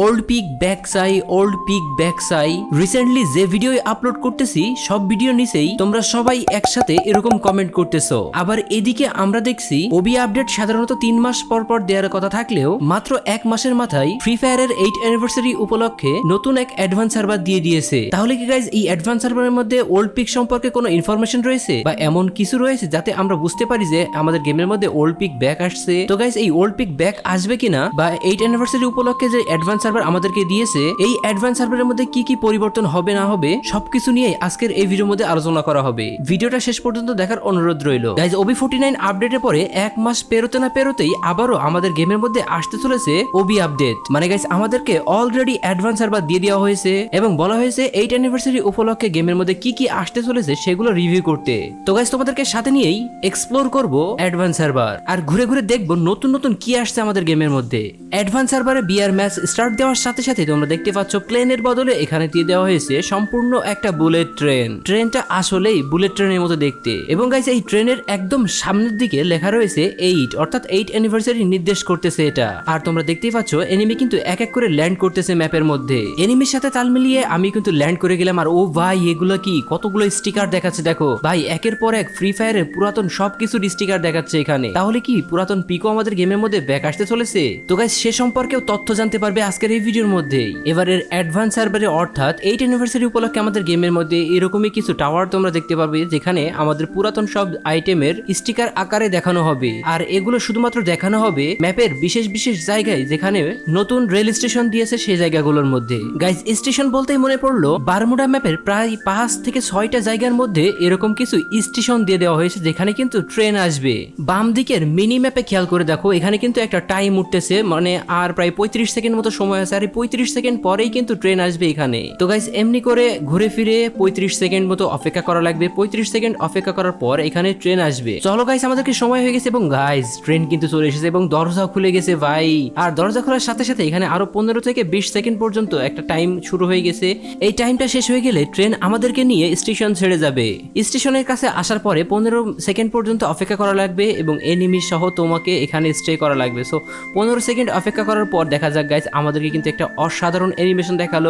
Old pic back চাই old pic back চাই recently যে ভিডিও আপলোড করতেছি, সব ভিডিও নিচেই তোমরা সবাই একসাথে এরকম কমেন্ট করতেছো। আবার এদিকে আমরা দেখছি ওবি আপডেট সাধারণত তিন মাস পর পর দেওয়ার কথা থাকলেও, মাত্র এক মাসের মাথায় ফ্রি ফায়ারের এইট অ্যানিভার্সারি উপলক্ষে নতুন এক অ্যাডভান্স সার্ভার দিয়ে দিয়েছে। তাহলে কি গাইজ এই অ্যাডভান্স সার্ভারের মধ্যে ওল্ড পিক সম্পর্কে কোনো ইনফরমেশন রয়েছে? বা এমন কিছু রয়েছে যাতে আমরা বুঝতে পারি যে আমাদের গেমের মধ্যে ওল্ড পিক ব্যাক আসছে? তো গাইজ এই ওল্ড পিক ব্যাক আসবে কিনা? বা এইট অ্যানিভার্সারি উপলক্ষে যে অ্যাডভান্স সার্ভার আমাদেরকে দিয়েছে, এই অ্যাডভান্স সার্ভারের মধ্যে কি কি পরিবর্তন হবে, না হবে, সবকিছু নিয়ে আজকের এই ভিডিওর মধ্যে আলোচনা করা হবে। ভিডিওটা শেষ পর্যন্ত দেখার অনুরোধ রইল। গাইজ ওবি ফোর্টি নাইন আপডেটের পরে এক মাস পেরোতে না পেরোতেই আবারও আমাদের গেমের মধ্যে আসতে চলেছে ওবি আপডেট মানে গাইজ আমাদেরকে অলরেডি অ্যাডভান্স সার্ভার দিয়ে দেওয়া হয়েছে এবং বলা হয়েছে এইট অ্যানিভার্সারি উপলক্ষে গেমের মধ্যে কি কি আসতে চলেছে সেগুলো রিভিউ করতে। তো গাইজ তোমাদেরকে সাথে নিয়েই এক্সপ্লোর করব অ্যাডভান্স সার্ভার আর ঘুরে ঘুরে দেখব নতুন নতুন কি আসছে আমাদের গেমের মধ্যে। অ্যাডভান্স সার্ভারে বিয়ার ম্যাচ স্টার্ট দেওয়ার সাথে সাথে তোমরা দেখতে পাচ্ছ প্লেনের বদলে এখানে দিয়ে দেওয়া হয়েছে সম্পূর্ণ একটা বুলেট ট্রেন। ট্রেনটা আসলেই বুলেট ট্রেনের মতো দেখতে। এবং গাইজ এই ট্রেনের একদম সামনের দিকে লেখা রয়েছে এইট অর্থাৎ এইট অ্যানিভার্সারি নির্দেশ করতেছে এটা। আর তোমরা দেখতেই পাচ্ছ এনিমি কিন্তু এক এক করে ল্যান্ড করতেছে ম্যাপের মধ্যে। এনিমির সাথে তাল মিলিয়ে আমি কিন্তু ল্যান্ড করে গেলাম আর ও ভাই, এগুলো কি? কতগুলো স্টিকার দেখাচ্ছে দেখো। ভাই, একের পর এক ফ্রি ফায়ারের পুরাতন সবকিছুর স্টিকার দেখাচ্ছে এখানে। তাহলে কি পুরাতন পিকো আমাদের গেমের মধ্যে ব্যাক আসতে চলেছে? তো গাইজ সে সম্পর্কেও তথ্য জানতে পারবে আজকের এই ভিডিওর মধ্যেই। এবারের অ্যাডভান্স সার্ভারে অর্থাৎ এইট অ্যানিভার্সারি উপলক্ষে আমাদের গেমের মধ্যে এরকমই কিছু টাওয়ার তোমরা দেখতে পারবে যেখানে আমাদের পুরাতন সব আইটেমের স্টিকার আকারে দেখানো হবে। আর এগুলো শুধুমাত্র দেখানো হবে ম্যাপের বিশেষ বিশেষ জায়গায়, যেখানে নতুন রেল স্টেশন দিয়েছে সেই জায়গাগুলোর মধ্যে। গাইজ স্টেশন বলতেই মনে পড়ল, বারমুডা ম্যাপের প্রায় পাঁচ থেকে ছয়টা জায়গার মধ্যে এরকম কিছু স্টেশন দিয়ে দেওয়া হয়েছে, যেখানে কিন্তু ট্রেন আসবে। বাম দিকের মিনি ম্যাপে খেয়াল করে দেখো, এখানে কিন্তু একটা টাইম উঠতেছে মানে আর প্রায় পঁয়ত্রিশ সেকেন্ড মতো সময় আছে আর পঁয়ত্রিশ সেকেন্ড পরেই কিন্তু ট্রেন আসবে এখানে। তো গাইজ এমনি করে ঘুরে ফিরে পঁয়ত্রিশ সেকেন্ড মতো অপেক্ষা করা লাগবে। পঁয়ত্রিশ সেকেন্ড অপেক্ষা করার পর এখানে ট্রেন আসবে। চলো গাইজ আমাদেরকে সময় হয়ে গেছে এবং গাইজ ট্রেন কিন্তু চলে এসেছে এবং দরজা খুলে গেছে ভাই। আর দরজা খোলার সাথে সাথে এখানে আরও পনেরো থেকে বিশ সেকেন্ড পর্যন্ত একটা টাইম শুরু হয়ে গেছে। এই টাইমটা শেষ হয়ে গেলে ট্রেন আমাদেরকে নিয়ে স্টেশন ছেড়ে যাবে। স্টেশনের কাছে আসার পরে পনেরো সেকেন্ড পর্যন্ত অপেক্ষা করা লাগবে এবং এনিমি সহ তোমাকে এখানে স্টে করা লাগবে। সো পনেরো সেকেন্ড অপেক্ষা করার পর দেখা যাক গাইজ আমাদেরকে কিন্তু একটা অসাধারণ অ্যানিমেশন দেখাল।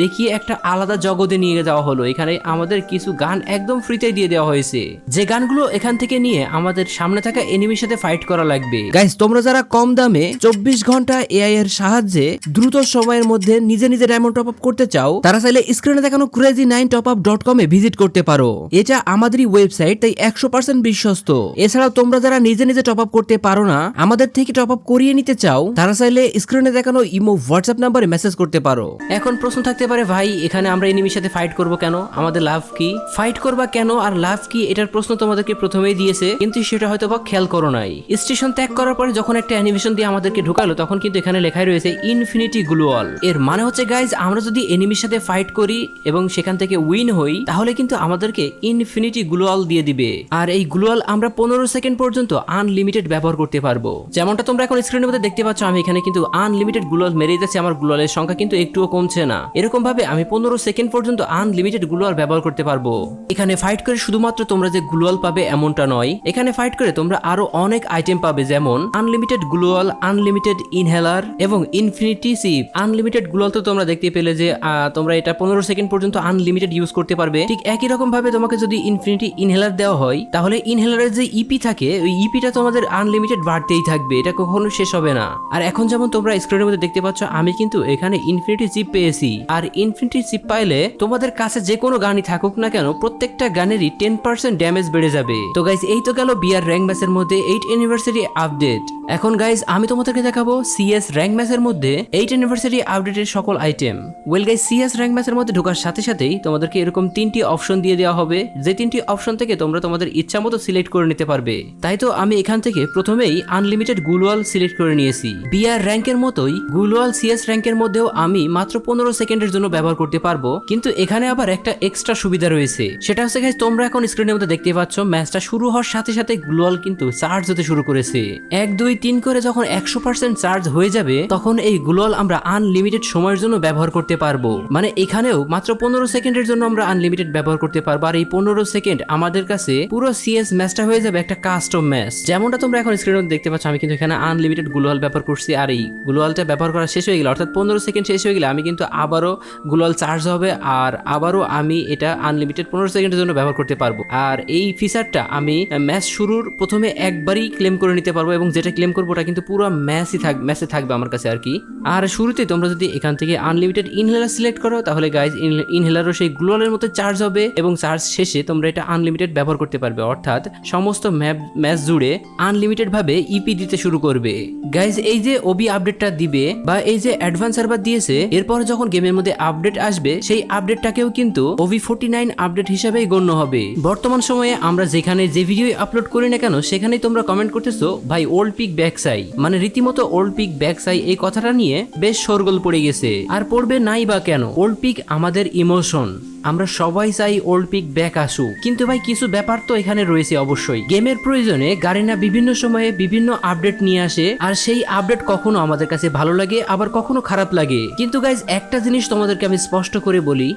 দেখিয়ে একটা আলাদা জগতে নিয়ে যাওয়া হলো। এখানে আমাদের কিছু গান একদম ফ্রিতে দিয়ে দেওয়া হয়েছে। যে গানগুলো এখান থেকে নিয়ে আমাদের সামনে থাকা এনিমির সাথে ফাইট করা লাগবে। গাইজ তোমরা যারা কম দামে চব্বিশ ঘণ্টা এআই এর সাহায্যে দ্রুত সময়ের মধ্যে নিজে নিজে ডায়মন্ড টপ আপ করতে চাও, তারা চাইলে স্ক্রিনে দেখানো crazy nine top up dot com এ ভিজিট করতে পারো। এটা আমাদেরই ওয়েবসাইট তাই একশো পার্সেন্ট বিশ্বস্ত। এছাড়াও তোমরা যারা নিজে নিজে টপ আপ করতে পারো না, আমাদের থেকে টপ আপ করিয়ে নিতে চাও, তারা চাইলে স্ক্রিনে দেখানো ইমো হোয়াটসঅ্যাপ নাম্বারে মেসেজ করতে পারো। এখন প্রশ্ন থাকতে পারে, ভাই, এখানে আমরা এনিমির সাথে ফাইট করব কেন? আমাদের লাভ কি? ফাইট করবা কেন আর লাভ কি? এটার প্রশ্ন তোমাদেরকে প্রথমেই দিয়েছে, কিন্তু সেটা হয়তো বা খেয়াল করো নাই। স্টেশন ত্যাগ করার পরে যখন একটা অ্যানিমেশন দিয়ে আমাদেরকে ঢুকালো, তখন কিন্তু এখানে লেখাই রয়েছে ইনফিনিটি গ্লোয়াল এর মানে হচ্ছে গাইজ আমরা যদি এনিমির সাথে ফাইট করি এবং সেখান থেকে উইন হই, তাহলে কিন্তু আমাদেরকে ইনফিনিটি গ্লোয়াল দিয়ে দিবে। আর এই গ্লোয়াল আমরা পনেরো সেকেন্ড পর্যন্ত আনলিমিটেড ব্যবহার করতে পারব। যেমনটা তোমরা এখন স্ক্রিনের মধ্যে দেখতে পাচ্ছ, আমি এখানে কিন্তু আনলিমিটেড গ্লোয়াল মেরে যাচ্ছে আমার গ্লোয়ালের সংখ্যা কিন্তু একটুও কমছে না। এরকম ভাবে আমি পনেরো সেকেন্ড পর্যন্ত আনলিমিটেড গ্লোয়াল ব্যবহার করতে পারব। এখানে ফাইট করে শুধুমাত্র তোমরা যে গ্লোয়াল পাবে এমনটা নয়। এখানে ফাইট করে তোমরা আরও অনেক আইটেম পাবে যেমন unlimited gloo wall unlimited inhaler এবং infinity sip unlimited gloo wall তো তোমরা দেখতে পেলে যে তোমরা এটা পনেরো সেকেন্ড পর্যন্ত আনলিমিটেড ইউজ করতে পারবে। ঠিক একই রকম ভাবে তোমাকে যদি ইনফিনিটি ইনহেলার দেওয়া হয়, তাহলে ইনহেলারের যে ইপি থাকে, ওই ইপিটা তোমাদের আনলিমিটেড বাড়তেই থাকবে। এটা কখনো শেষ হবে না। আর এখন যেমন তোমরা স্ক্রিনের মধ্যে দেখতে পাচ্ছ আমি কিন্তু এখানে ইনফিনিটি চিপ পেয়েছি। আর ইনফিনিটি চিপ পাইলে তোমাদের কাছে যে কোনো গানই থাকুক না কেন, প্রত্যেকটা গানেরই টেন পার্সেন্ট ড্যামেজ বেড়ে যাবে। তো গাইজ এই তো গেল বিয়ার র্যাঙ্ক ম্যাচের মধ্যে এইট অ্যানিভার্সারি আপডেট এখন গাইজ আমি তোমাদেরকে দেখাবো সিএস র্যাঙ্ক ম্যাচের মধ্যে এইট অ্যানিভার্সারি আপডেটের সকল item well guys CS rank ম্যাচের মধ্যে ঢোকার সাথে সাথেই তোমাদেরকে এরকম তিনটি অপশন দিয়ে দেওয়া হবে। যে তিনটি অপশন থেকে তোমরা তোমাদের ইচ্ছা মতো সিলেক্ট করে নিতে পারবে। তাই তো আমি এখান থেকে প্রথমেই আনলিমিটেড গুলওয়াল সিলেক্ট করে নিয়েছি। বিআর র্যাঙ্কের মতোই গুলওয়াল সিএস র্যাঙ্কের মধ্যেও আমি মাত্র পনেরো সেকেন্ডের জন্য ব্যবহার করতে পারব কিন্তু এখানে আবার একটা এক্সট্রা সুবিধা রয়েছে। সেটা হচ্ছে guys, তোমরা এখন স্ক্রিনের মধ্যে দেখতে পাচ্ছ ম্যাচটা শুরু হওয়ার সাথে সাথে গ্লোয়াল কিন্তু চার্জ হতে শুরু করেছে। এক দুই তিন করে যখন একশো পার্সেন্ট চার্জ হয়ে যাবে তখন এই গ্লোয়াল আমরা আনলিমিটেড সময়ের জন্য ব্যবহার করতে পারব। মানে এখানেও মাত্র পনেরো সেকেন্ডের জন্য আমরা আনলিমিটেড ব্যবহার করতে পারব আর এই পনেরো সেকেন্ড আমাদের কাছে পুরো সিএস ম্যাচটা হয়ে যাবে একটা কাস্টম ম্যাচ যেমনটা তোমরা এখন স্ক্রিনে দেখতে পাচ্ছ আমি কিন্তু এখানে আনলিমিটেড গ্লোয়াল ব্যবহার করছি আর এই গ্লোয়ালটা ব্যবহার করা শেষ শেষ হয়ে গেলে। অর্থাৎ পনেরো সেকেন্ড শেষ হয়ে গেলে আমি কিন্তু আবারও গ্লোয়াল চার্জ হবে আর আবারও আমি এটা আনলিমিটেড পনেরো সেকেন্ডের জন্য ব্যবহার করতে পারব। আর এই ফিচারটা আমি ম্যাচ শুরুর প্রথমে একবারই ক্লেম করে নিতে পারব এবং যেটা ক্লেম করব ওটা কিন্তু পুরো ম্যাচই থাক ম্যাচে থাকবে আমার কাছে আর কি। আর শুরুতে তোমরা যদি এখান থেকে আনলিমিটেড ইনহেলার সিলেক্ট করো, তাহলে গাইজ ইনহেলারও সেই গ্লোয়ালের মতো চার্জ হবে এবং চার্জ শেষে তোমরা এটা আনলিমিটেড ব্যবহার করতে পারবে। অর্থাৎ সমস্ত ম্যাপ ম্যাচ জুড়ে আনলিমিটেড ভাবে ইপি দিতে শুরু করবে। গাইজ এই যে ওবি আপডেটটা দিবে বা এই যে অ্যাডভান্স সার্ভার দিয়েছে, এরপর যখন গেমের মধ্যে আপডেট আসবে, সেই আপডেটটাকেও কিন্তু ওভি ফোর্টি নাইন আপডেট হিসাবেই গণ্য হবে। বর্তমান সময়ে আমরা যেখানে যে ভিডিও আপলোড করি না কেন, সেখানেই তোমরা কমেন্ট করতেছো, ভাই ওল্ড পিক ব্যাকসাই মানে রীতিমতো ওল্ড পিক ব্যাকসাই এই কথাটা নিয়ে বেশ সরগোল পড়ে গেছে। আর পড়বে নাই বা কেন? ওল্ড পিক আমাদের ইমোশন আমরা সবাই চাই ওল্ড পিক ব্যাক আসুক। কিন্তু ভাই, কিছু ব্যাপার তো এখানে রয়েছে অবশ্যই। গেমের প্রয়োজনে গারিনা বিভিন্ন সময়ে বিভিন্ন আপডেট নিয়ে আসে, আর সেই আপডেট কখনো আমাদের কাছে ভালো লাগে, আবার কখনো খারাপ লাগে। কিন্তু গাইজ একটা জিনিস তোমাদেরকে আমি স্পষ্ট করে বলি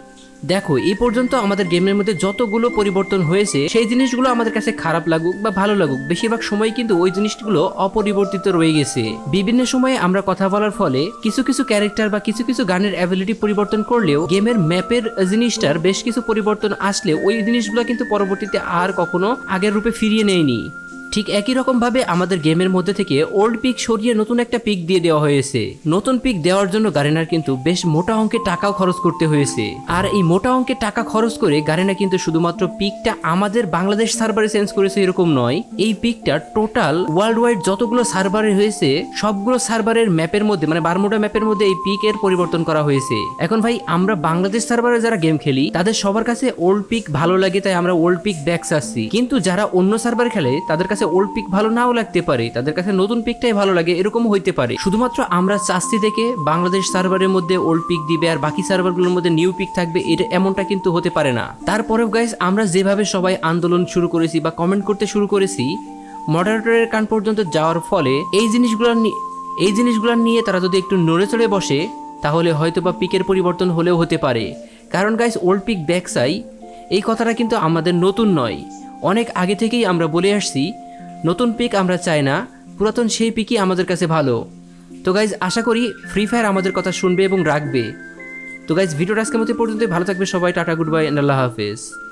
দেখো, এই পর্যন্ত আমাদের গেমের মধ্যে যতগুলো পরিবর্তন হয়েছে, সেই জিনিসগুলো আমাদের কাছে খারাপ লাগুক বা ভালো লাগুক, বেশিরভাগ সময় কিন্তু ওই জিনিসগুলো অপরিবর্তিত রয়ে গেছে। বিভিন্ন সময়ে আমরা কথা বলার ফলে কিছু কিছু ক্যারেক্টার বা কিছু কিছু গানের অ্যাবিলিটি পরিবর্তন করলেও গেমের ম্যাপের জিনিসটার বেশ কিছু পরিবর্তন আসলে ওই জিনিসগুলো কিন্তু পরবর্তীতে আর কখনো আগের রূপে ফিরিয়ে নেয়নি। ঠিক একই রকম ভাবে আমাদের গেমের মধ্যে থেকে ওল্ড পিক সরিয়ে নতুন একটা পিক দিয়ে দেওয়া হয়েছে। নতুন পিক দেওয়ার জন্য গারেনার কিন্তু বেশ মোটা অঙ্কের টাকাও খরচ করতে হয়েছে। আর এই মোটা অঙ্কের টাকা খরচ করে গারেনা কিন্তু শুধুমাত্র পিকটা আমাদের বাংলাদেশ সার্ভারে চেঞ্জ করেছে এরকম নয়, এই পিকটা টোটাল ওয়ার্ল্ড ওয়াইড যতগুলো সার্ভারে হয়েছে, সবগুলো সার্ভারের ম্যাপের মধ্যে মানে বারমুডা ম্যাপের মধ্যে এই পিকের পরিবর্তন করা হয়েছে। এখন ভাই, আমরা বাংলাদেশ সার্ভারে যারা গেম খেলি, তাদের সবার কাছে ওল্ড পিক ভালো লাগে, তাই আমরা ওল্ড পিক ব্যাকস আসছি। কিন্তু যারা অন্য সার্ভার খেলে, তাদের কাছে ওল্ড পিক ভালো নাও লাগতে পারে, তাদের কাছে নতুন পিকটাই ভালো লাগে এরকম হইতে পারে। শুধুমাত্র আমরা চাচ্ছি থেকে বাংলাদেশ সার্ভারের মধ্যে ওল্ড পিক দিবে আর বাকি সার্ভারগুলোর মধ্যে নিউ পিক থাকবে, এটা এমনটা কিন্তু হতে পারে না। তারপরেও গাইস আমরা যেভাবে সবাই আন্দোলন শুরু করেছি বা কমেন্ট করতে শুরু করেছি মডারেটরের কান পর্যন্ত যাওয়ার ফলে এই জিনিসগুলো এই জিনিসগুলো নিয়ে তারা যদি একটু নড়ে চড়ে বসে, তাহলে হয়তো বা পিকের পরিবর্তন হলেও হতে পারে। কারণ গাইস ওল্ড পিক ব্যাকসাই এই কথাটা কিন্তু আমাদের নতুন নয়। অনেক আগে থেকেই আমরা বলে আসছি নতুন পিক আমরা চাই না, পুরাতন সেই পিকই আমাদের কাছে ভালো। তো গাইজ আশা করি ফ্রি ফায়ার আমাদের কথা শুনবে এবং রাখবে। তো গাইজ ভিডিওটা আজকের মধ্যে পর্যন্ত ভালো থাকবে সবাই, টাটা গুড বাই আল্লাহ হাফেজ।